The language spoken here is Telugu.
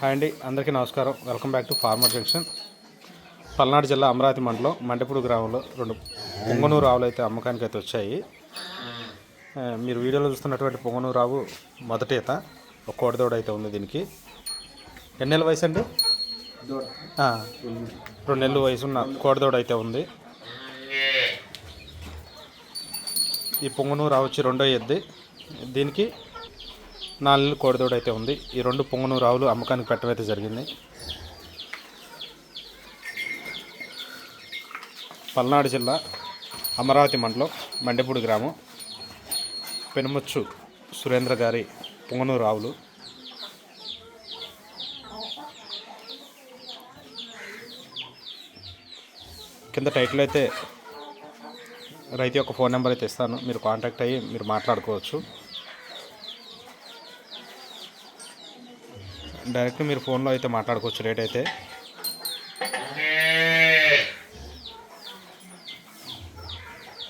హాయ్ అండి అందరికీ నమస్కారం. Welcome back to farmer junction. Palnadu జిల్లా అమరావతి మండలం మండపూడి గ్రామంలో రెండు పొంగనూరు ఆవులు అయితే అమ్మకానికి అయితే వచ్చాయి. మీరు వీడియోలో చూస్తున్నటువంటి పొంగనూరు ఆవు మొదటి ఈత ఒక కోడిదోడ అయితే ఉంది దీనికి. ఎన్ని నెలల వయసు అండి? రెండు నెలలు వయసు ఉన్న కోడిదోడ అయితే ఉంది. ఈ పొంగనూరు ఆవు వచ్చి రెండో ఎద్ది. దీనికి నాలుగు కోడిదోడు అయితే ఉంది. ఈ రెండు పొంగనూరు ఆవులు అమ్మకానికి పెట్టడం అయితే జరిగింది. పల్నాడు జిల్లా అమరావతి మండలం మండెపూడి గ్రామం పెనుమచ్చు సురేంద్ర గారి పొంగనూరు ఆవులు కింద టైటిల్ అయితే రైతు యొక్క ఫోన్ నెంబర్ అయితే ఇస్తాను. మీరు కాంటాక్ట్ అయ్యి మీరు మాట్లాడుకోవచ్చు. డైరెక్ట్ మీరు ఫోన్లో అయితే మాట్లాడుకోవచ్చు రేట్ అయితే.